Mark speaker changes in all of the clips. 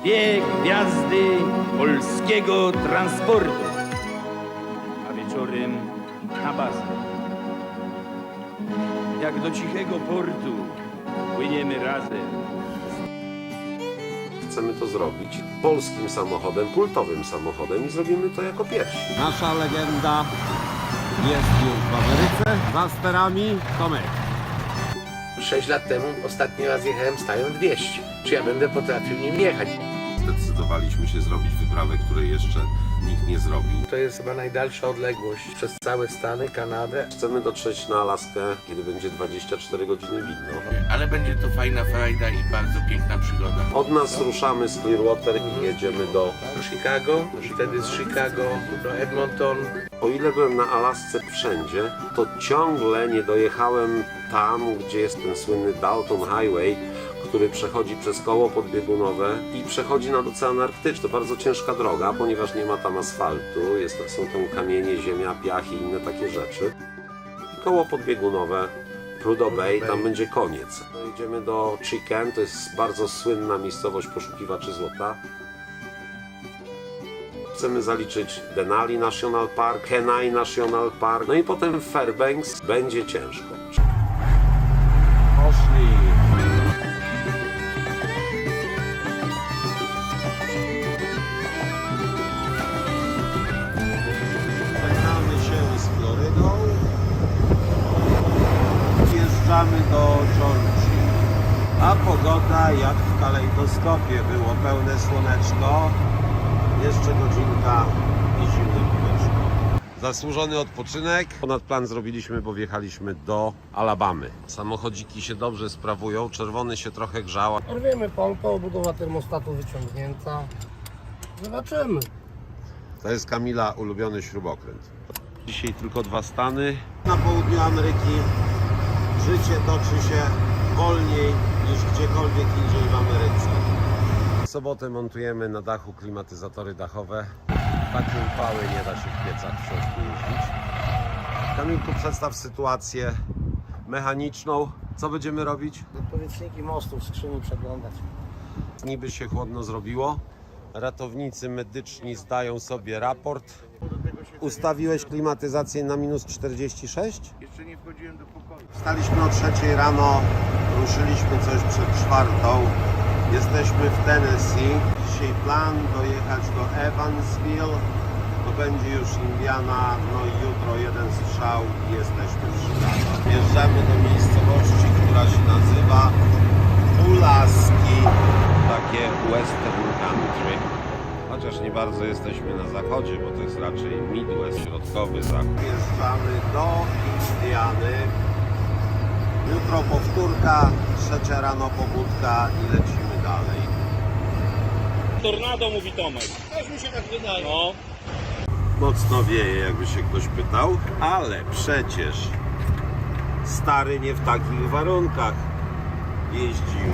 Speaker 1: dwie gwiazdy polskiego transportu, a wieczorem na bazę. Jak do cichego portu płyniemy razem.
Speaker 2: Chcemy to zrobić polskim samochodem, kultowym samochodem i zrobimy to jako pierwsi.
Speaker 3: Nasza legenda jest już w Ameryce. Za sterami Tomek.
Speaker 4: 6 lat temu ostatni raz jechałem stają 200. Czy ja będę potrafił nim jechać?
Speaker 2: Zdecydowaliśmy się zrobić wyprawę, której jeszcze nikt nie zrobił.
Speaker 4: To jest chyba najdalsza odległość przez całe Stany, Kanadę.
Speaker 2: Chcemy dotrzeć na Alaskę, kiedy będzie 24 godziny widno.
Speaker 5: Ale będzie to fajna frajda i bardzo piękna przygoda.
Speaker 2: Od nas ruszamy z Clearwater i jedziemy do...
Speaker 4: Do Chicago, wtedy z Chicago do Edmonton.
Speaker 2: O ile byłem na Alasce wszędzie, to ciągle nie dojechałem tam, gdzie jest ten słynny Dalton Highway, który przechodzi przez koło podbiegunowe i przechodzi nad Ocean Arktyczny. To bardzo ciężka droga, ponieważ nie ma tam asfaltu, jest, są tam kamienie, ziemia, piach i inne takie rzeczy. Koło podbiegunowe, Prudhoe Bay, tam będzie koniec. Jedziemy do Chicken, to jest bardzo słynna miejscowość poszukiwaczy złota. Chcemy zaliczyć Denali National Park, Kenai National Park, no i potem Fairbanks. Będzie ciężko.
Speaker 3: Poszli. Wjeżdżamy do Georgii. A pogoda jak w kalejdoskopie. Było pełne słoneczko. Jeszcze godzinka i zimne powietrze. Zasłużony odpoczynek. Ponad plan zrobiliśmy, bo wjechaliśmy do Alabamy. Samochodziki się dobrze sprawują, czerwony się trochę grzał.
Speaker 6: Rwiemy pompę, obudowa termostatu wyciągnięta. Zobaczymy.
Speaker 3: To jest Kamila ulubiony śrubokręt. Dzisiaj tylko dwa stany. Na południu Ameryki życie toczy się wolniej niż gdziekolwiek indziej w Ameryce. W sobotę montujemy na dachu klimatyzatory dachowe. Takie upały nie da się w piecach w środku jeździć. Kamilku, przedstaw sytuację mechaniczną. Co będziemy robić?
Speaker 6: Powietrzniki mostów, skrzyni przeglądać.
Speaker 3: Niby się chłodno zrobiło. Ratownicy medyczni zdają sobie raport. Ustawiłeś klimatyzację na minus 46?
Speaker 5: Jeszcze nie wchodziłem do pokoju.
Speaker 3: Wstaliśmy o trzeciej rano, ruszyliśmy coś przed czwartą. Jesteśmy w Tennessee. Dzisiaj plan dojechać do Evansville. To będzie już Indiana, no i jutro jeden strzał i jesteśmy w Chicago. Wjeżdżamy do miejscowości, która się nazywa Pulaski. Takie western country. Chociaż nie bardzo jesteśmy na zachodzie, bo to jest raczej Midwest, środkowy zachód. Wjeżdżamy do Indiany. Jutro powtórka, trzecia rano pobudka i lecimy dalej.
Speaker 7: Tornado mówi Tomek. Też mi się tak wydaje. No.
Speaker 3: Mocno wieje, jakby się ktoś pytał, ale przecież stary nie w takich warunkach jeździł.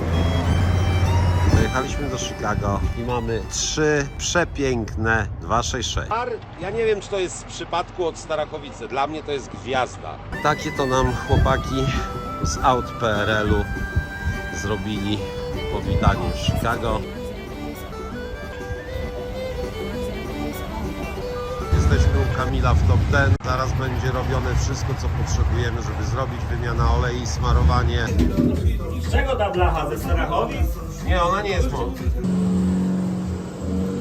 Speaker 3: Dojechaliśmy do Chicago i mamy trzy przepiękne 266. Ja nie wiem, czy to jest z przypadku od Starachowice. Dla mnie to jest gwiazda. Takie to nam chłopaki z aut PRL-u zrobili powitanie w Chicago. Jesteśmy u Kamila w top 10. Zaraz będzie robione wszystko, co potrzebujemy, żeby zrobić wymiana olei, smarowanie.
Speaker 7: Z czego ta blacha? Ze Starachowic?
Speaker 3: Nie, ona nie jest mądra.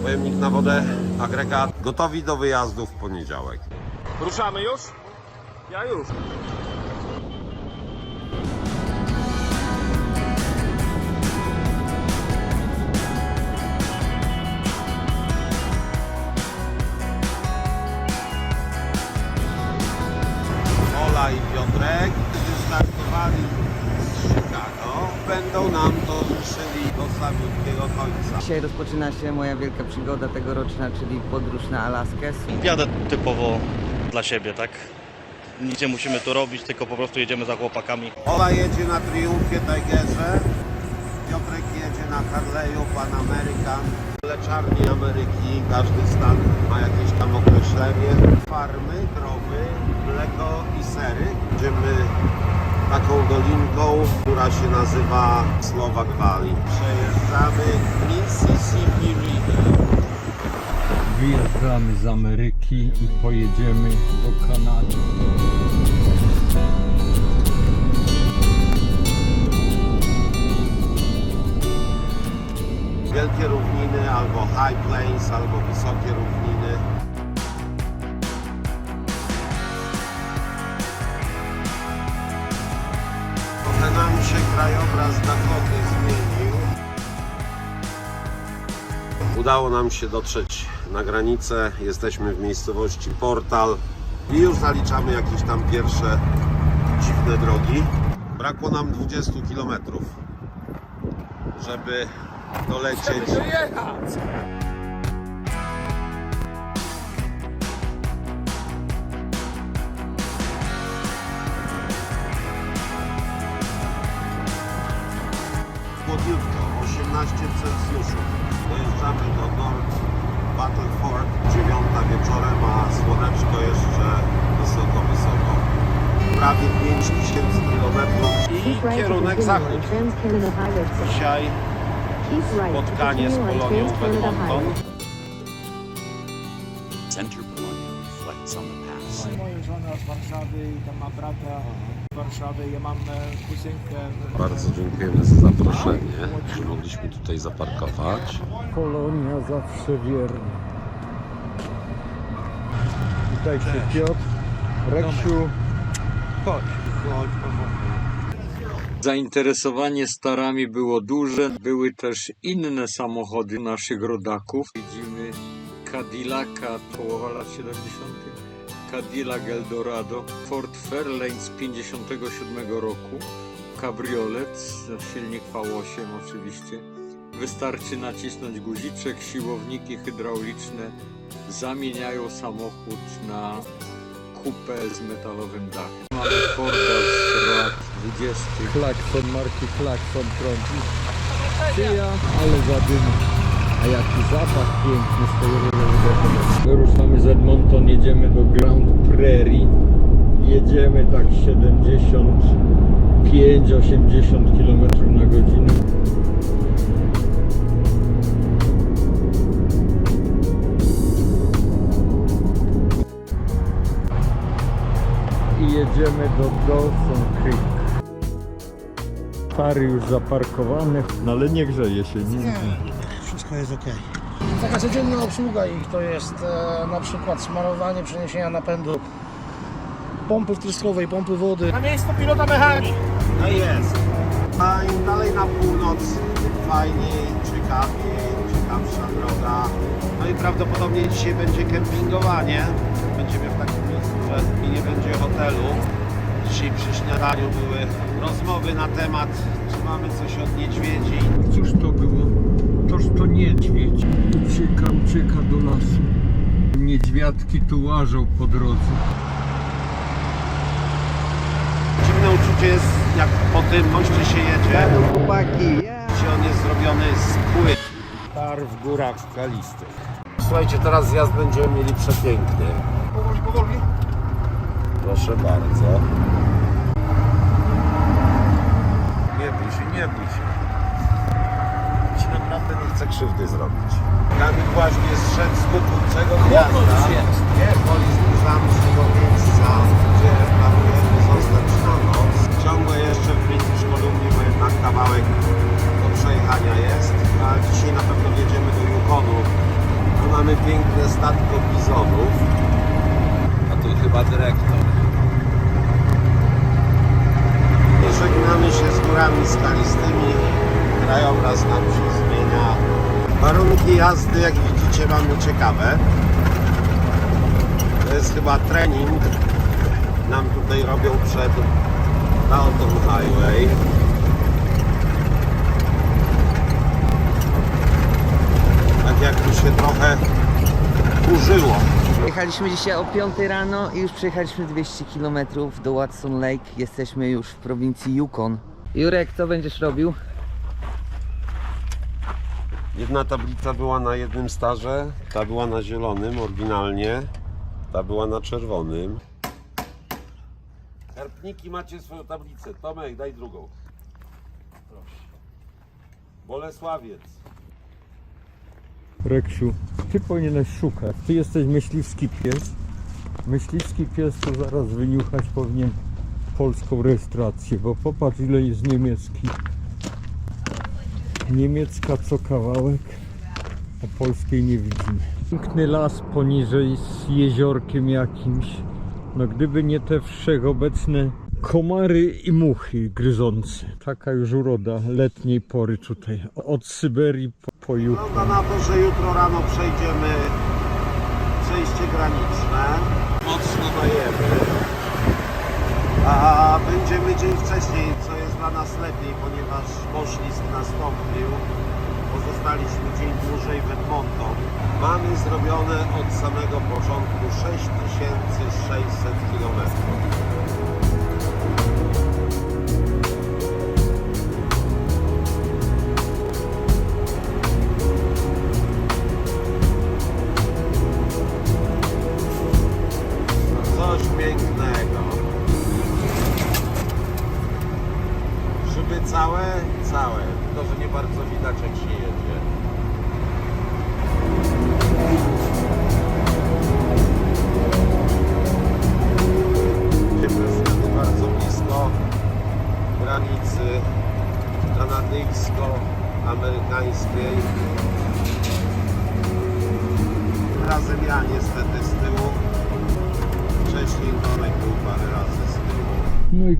Speaker 3: Pojemnik na wodę, agregat. Gotowi do wyjazdu w poniedziałek.
Speaker 7: Ruszamy już? Ja już.
Speaker 3: Ola i Piotrek wystartowali. Będą nam towarzyszyli do samiutkiego końca.
Speaker 8: Dzisiaj rozpoczyna się moja wielka przygoda tegoroczna, czyli podróż na Alaskę.
Speaker 7: Jadę typowo dla siebie, tak? Nic nie musimy tu robić, tylko po prostu jedziemy za chłopakami.
Speaker 3: Ola jedzie na Triumfie Tigerze, Piotrek jedzie na Harley'u Pan American. Mleczarni Ameryki, każdy stan ma jakieś tam określenie. Farmy, krowy, mleko i sery. Idziemy taką dolinką, która się nazywa Slovak Valley. Przejeżdżamy Mississippi River.
Speaker 9: Wyjeżdżamy z Ameryki i pojedziemy do Kanady.
Speaker 3: Wielkie równiny, albo high plains, albo wysokie równiny. Krajobraz Dakoty zmienił. Udało nam się dotrzeć na granicę. Jesteśmy w miejscowości Portal i już zaliczamy jakieś tam pierwsze dziwne drogi. Brakło nam 20 km, żeby dolecieć. Chłodniutko, 18 Celsjuszu. Dojeżdżamy do North Battleford, 9 wieczorem, a słoneczko jeszcze wysoko, wysoko. Prawie 5000 km i kierunek zachód. Dzisiaj spotkanie z Polonią w Edmonton.
Speaker 1: Center Polonia reflects on the past.
Speaker 10: Moja żona z Warszawy i tam ma brata Warszawy, ja mam e, kuzynkę.
Speaker 2: Bardzo dziękujemy za zaproszenie, że mogliśmy tutaj zaparkować.
Speaker 9: Polonia zawsze wierna. Witajcie Piotr, Reksiu. Chodź. Zainteresowanie starami było duże. Były też inne samochody naszych rodaków. Widzimy Cadillaca połowa lat 70. Cadillac Eldorado, Ford Fairlane z 57 roku, kabriolet, silnik V8 oczywiście. Wystarczy nacisnąć guziczek, siłowniki hydrauliczne zamieniają samochód na kupę z metalowym dachem. Mamy Forda z lat 20. Klakson marki Klakson trąci. Szyja, ale zadyma. A jaki zapach piękny z tej rury Wyruszamy z Edmonton, jedziemy do Grand Prairie. Jedziemy tak 75-80 km na godzinę. i jedziemy do Dawson Creek. Stary już zaparkowany, no ale nie grzeje się nigdy.
Speaker 6: Wszystko jest ok. Taka codzienna obsługa ich to jest e, na przykład smarowanie, przeniesienia napędu, pompy wtryskowej, pompy wody. Na miejscu pilota mechanik.
Speaker 3: No jest. A im dalej na północ, tym fajniej, ciekawiej, ciekawsza droga. No i prawdopodobnie dzisiaj będzie kempingowanie. Będziemy w takim miejscu, że i nie będzie hotelu. Dzisiaj przy śniadaniu były rozmowy na temat, czy mamy coś od niedźwiedzi.
Speaker 9: Cóż to było? Toż to niedźwiedź. Ucieka, ucieka do lasu. Niedźwiadki tu łażą po drodze.
Speaker 3: Dziwne uczucie jest, jak po tym moście się jedzie. Gdzie on jest zrobiony z płyt.
Speaker 9: Tar w górach skalistych.
Speaker 3: Słuchajcie, teraz zjazd będziemy mieli przepiękny. Powoli, powoli. Proszę bardzo. Nie bój się, nie bój się. Chcę krzywdy zrobić. Kamil właśnie zszedł z kukułczego gniazda. Nie, woli zbliżamy się do miejsca, gdzie planujemy zostać na noc. Ciągle jeszcze w British Columbia, bo jednak kawałek do przejechania jest. A dzisiaj na pewno wjedziemy do Yukonu. Tu mamy piękne statko bizonów. A tu chyba dyrektor. Żegnamy się z górami skalistymi. Krajobraz nam się zmienia. Warunki jazdy, jak widzicie, mamy ciekawe. To jest chyba trening. Nam tutaj robią przed Dalton Highway. Tak jak mi się trochę kurzyło.
Speaker 8: Jechaliśmy dzisiaj o 5 rano i już przejechaliśmy 200 km do Watson Lake. Jesteśmy już w prowincji Yukon. Jurek, co będziesz robił?
Speaker 3: Jedna tablica była na jednym starze, ta była na zielonym oryginalnie, ta była na czerwonym. Herpniki macie swoją tablicę. Tomek, daj drugą. Proszę. Bolesławiec.
Speaker 9: Reksiu, ty powinieneś szukać. Ty jesteś myśliwski pies. Myśliwski pies to zaraz wyniuchać powinien polską rejestrację, bo popatrz ile jest niemiecki. Niemiecka co kawałek, a polskiej nie widzimy. Piękny las poniżej z jeziorkiem jakimś. No gdyby nie te wszechobecne komary i muchy gryzące. Taka już uroda letniej pory tutaj. Od Syberii po, po juchu.
Speaker 3: Wygląda na to, że jutro rano przejdziemy przejście graniczne. Mocno dajemy. A będziemy dzień wcześniej, co dla nas lepiej, ponieważ poszlizg nastąpił. Pozostaliśmy dzień dłużej w Edmonton. Mamy zrobione od samego początku 6600 km.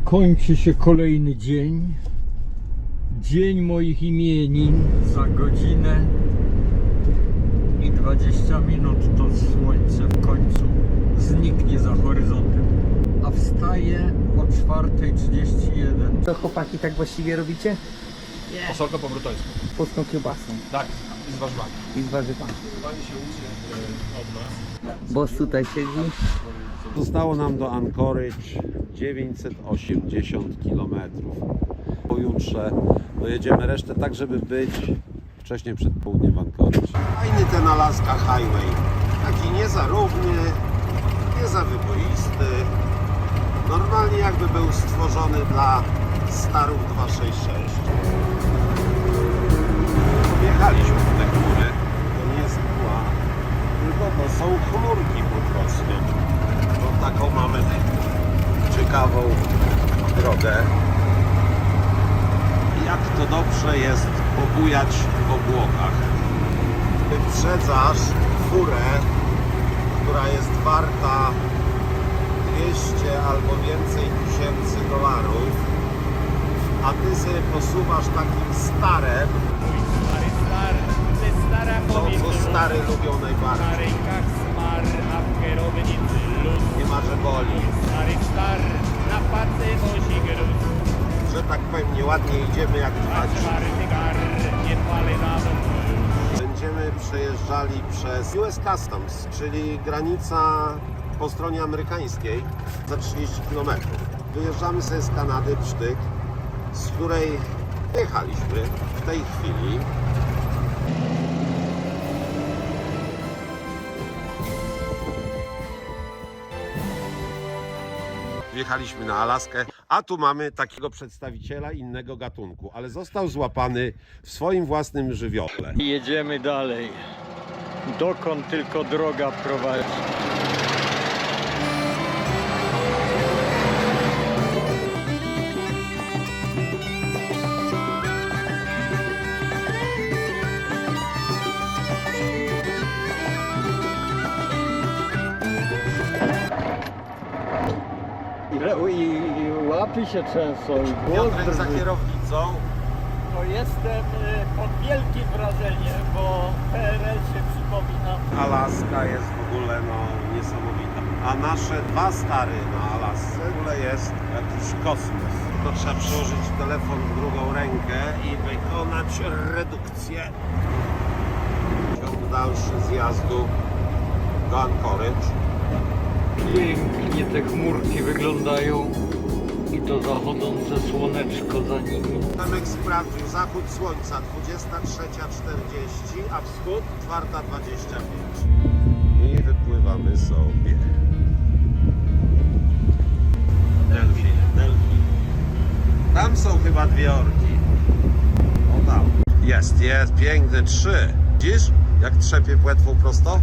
Speaker 9: Kończy się kolejny dzień. Dzień moich imienin. Za godzinę i 20 minut to słońce w końcu zniknie za horyzontem. A wstaję o 4.31.
Speaker 8: Co chłopaki tak właściwie robicie?
Speaker 1: Posolka po brytońsku.
Speaker 8: Polską kiełbasą
Speaker 1: Tak, i z warzywami.
Speaker 8: i z warzywami.
Speaker 1: Pani się uczy e, od nas.
Speaker 8: Boss tutaj siedzi.
Speaker 3: Zostało nam do Anchorage 980 km. Pojutrze dojedziemy resztę tak, żeby być wcześniej przed południem w Anchorage. Fajny ten Alaska Highway. Taki nie za równy, nie za wyboisty. Normalnie jakby był stworzony dla starów 266. Wjechaliśmy w te chmury. To nie jest mgła, tylko to są chmurki po prostu. Bo taką mamy ciekawą drogę. Jak to dobrze jest pobujać w obłokach. Wyprzedzasz furę, która jest warta 200 albo więcej tysięcy dolarów, a ty sobie posuwasz takim starem, to co stary lubią najbardziej. Nie ma, że boli. Że tak powiem, nieładnie idziemy jak
Speaker 1: na
Speaker 3: Będziemy przejeżdżali przez US Customs, czyli granica po stronie amerykańskiej za 30 km. Wyjeżdżamy sobie z Kanady Psztyk, z której jechaliśmy w tej chwili. Wjechaliśmy na Alaskę, a tu mamy takiego przedstawiciela innego gatunku, ale został złapany w swoim własnym żywiole.
Speaker 9: Jedziemy dalej. Dokąd tylko droga prowadzi. Łapy się trzęsą,
Speaker 3: Piotrek za kierownicą.
Speaker 10: To jestem e, pod wielkim wrażeniem, bo PRL się przypomina.
Speaker 3: Alaska jest w ogóle no, niesamowita. A nasze dwa stary na Alasce w ogóle jest jakiś kosmos. To trzeba przyłożyć telefon w drugą rękę i wykonać redukcję. Ciąg dalszy zjazdu do Anchorage.
Speaker 9: Pięknie te chmurki wyglądają i to zachodzące słoneczko za nimi.
Speaker 3: Temek sprawdził zachód słońca 23.40, a wschód 4.25. I wypływamy sobie. Delfin, delfin. Tam są chyba dwie orki. O tam. Jest, jest, piękne trzy. Widzisz? Jak trzepie płetwą prosto?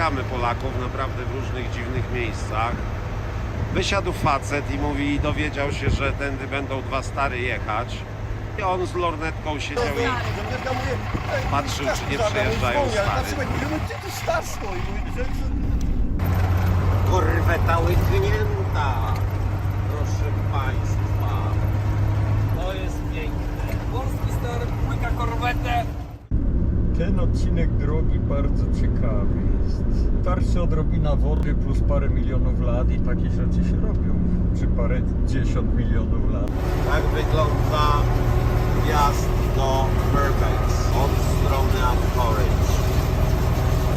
Speaker 3: Spotykamy Polaków naprawdę w różnych dziwnych miejscach. Wysiadł facet i mówi, dowiedział się, że tędy będą dwa stary jechać. I on z lornetką siedział i patrzył, czy nie przejeżdżają stary. Korweta łyknięta, proszę Państwa. To jest piękne.
Speaker 10: Polski star łyka korwetę.
Speaker 9: Ten odcinek drogi bardzo ciekawy jest. Starszy odrobina wody plus parę milionów lat i takie rzeczy się robią. Czy parę dziesiąt milionów lat.
Speaker 3: Tak wygląda wjazd do Fairbanks od strony Anchorage.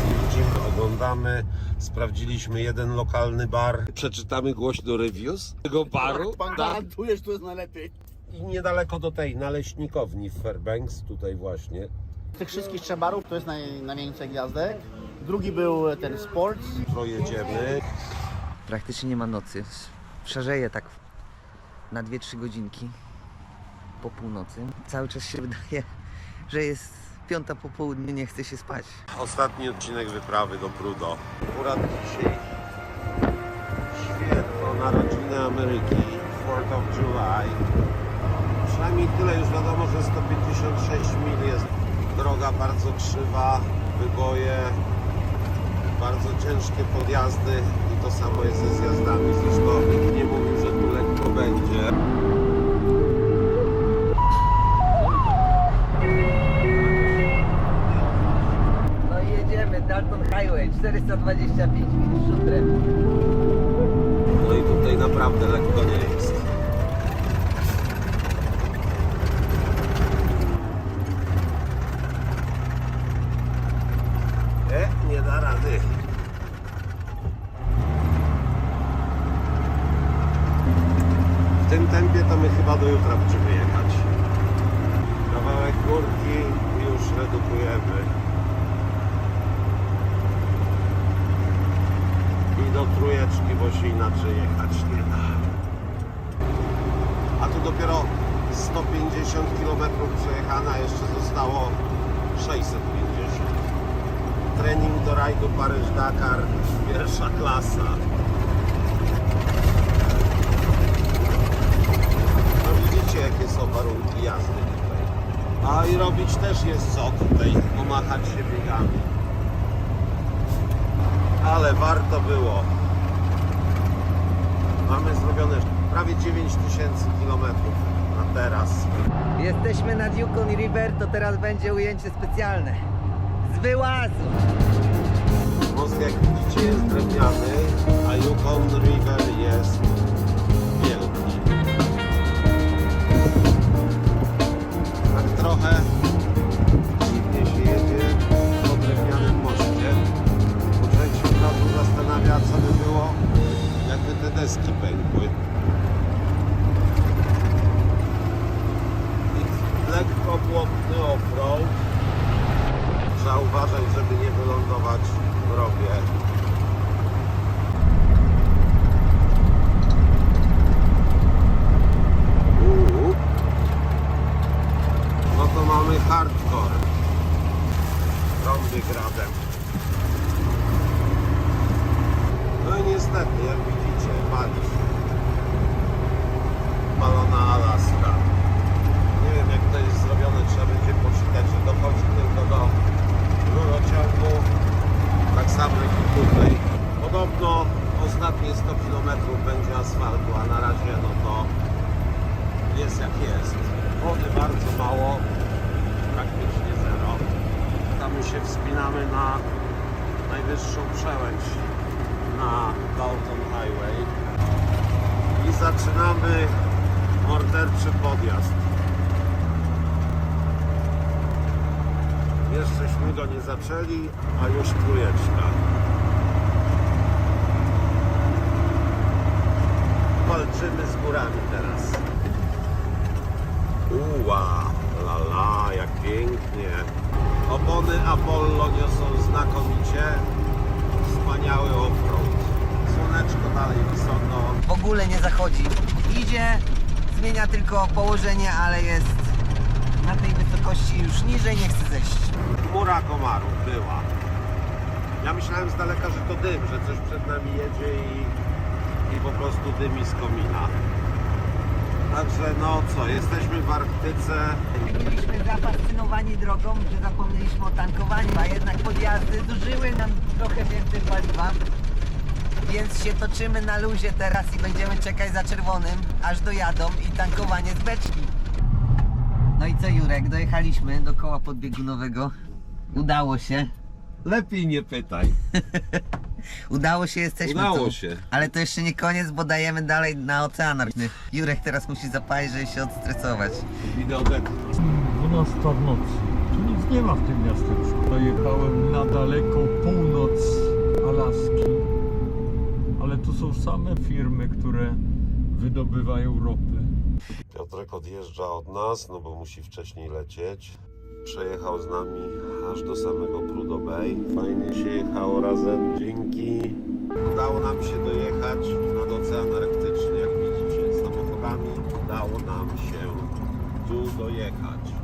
Speaker 3: Widzimy, oglądamy, sprawdziliśmy jeden lokalny bar. Przeczytamy głośno reviews tego baru.
Speaker 10: Pan gwarantuje, że to jest najlepiej.
Speaker 3: I niedaleko do tej naleśnikowni w Fairbanks, tutaj właśnie.
Speaker 11: Z tych wszystkich trzech barów to jest naj, najwięcej gwiazdek. Drugi był ten Sports.
Speaker 3: Projedziemy.
Speaker 8: Praktycznie nie ma nocy. Szarzeje tak na 2-3 godzinki po północy. Cały czas się wydaje, że jest piąta po południu, nie chce się spać.
Speaker 3: Ostatni odcinek wyprawy do Prudo. Akurat dzisiaj święto narodziny Ameryki, 4th of July. Przynajmniej tyle już wiadomo, że 156 mil jest droga bardzo krzywa, wyboje, bardzo ciężkie podjazdy i to samo jest ze zjazdami. Zresztą nie mówił, że tu lekko będzie.
Speaker 8: No i jedziemy, Dalton Highway, 425 mil szutrem.
Speaker 3: No i tutaj naprawdę lekko nie jest. E, nie da rady. W tym tempie to my chyba do jutra będziemy jechać. Kawałek górki i już redukujemy. i trójeczki, bo się inaczej jechać nie da. A tu dopiero 150 km przejechane, jeszcze zostało 650. Trening do rajdu Paryż-Dakar, pierwsza klasa. No widzicie jakie są warunki jazdy tutaj. A i robić też jest co tutaj, pomachać się biegami ale warto było. Mamy zrobione prawie 9000 km na teraz.
Speaker 8: Jesteśmy nad Yukon River, to teraz będzie ujęcie specjalne. Z wyłazu!
Speaker 3: Most jak widzicie jest drewniany, a Yukon River jest deski pękły. Lekko błotny off-road. Trzeba uważać, żeby nie wylądować w rowie. No to mamy hardcore. Trąby gradem. No niestety, jak widzicie. Paris. Alaska. Nie wiem jak to jest zrobione, trzeba będzie poczytać, że dochodzi tylko do rurociągu. Tak samo jak tutaj. Podobno ostatnie 100 km będzie asfaltu, a na razie no to jest jak jest. Wody bardzo mało, praktycznie zero. Tam już się wspinamy na najwyższą przełęcz na Dalton Highway zaczynamy morderczy podjazd. Jeszcze go nie zaczęli, a już trójeczka. Walczymy z górami teraz. Uła, la la, jak pięknie. Opony Apollo niosą znakomicie. Wspaniały offroad. Słoneczko dalej wysoko.
Speaker 8: W ogóle nie zachodzi. Idzie, zmienia tylko położenie, ale jest na tej wysokości już niżej, nie chce zejść.
Speaker 3: Chmura komarów była. Ja myślałem z daleka, że to dym, że coś przed nami jedzie i, i po prostu dymi z komina. Także no co, jesteśmy w Arktyce.
Speaker 8: Byliśmy zafascynowani drogą, że zapomnieliśmy o tankowaniu, a jednak podjazdy zużyły nam trochę więcej paliwa. Więc się toczymy na luzie teraz i będziemy czekać za czerwonym, aż dojadą i tankowanie z beczki. No i co Jurek, dojechaliśmy do koła podbiegunowego. Udało się.
Speaker 3: Lepiej nie pytaj.
Speaker 8: Udało się, jesteśmy
Speaker 3: Udało
Speaker 8: tu.
Speaker 3: się.
Speaker 8: Ale to jeszcze nie koniec, bo dajemy dalej na ocean. Arktyczny. Jurek teraz musi zapalić, żeby się odstresować.
Speaker 3: Idę odetchnąć.
Speaker 9: 12 w nocy. Tu nic nie ma w tym miasteczku. Dojechałem na daleką północ Alaski. Tu są same firmy, które wydobywają ropę.
Speaker 3: Piotrek odjeżdża od nas, no bo musi wcześniej lecieć. Przejechał z nami aż do samego Prudhoe Bay. Fajnie się jechało razem, dzięki. Udało nam się dojechać nad Ocean Arktyczny, jak widzicie, samochodami. Udało nam się tu dojechać.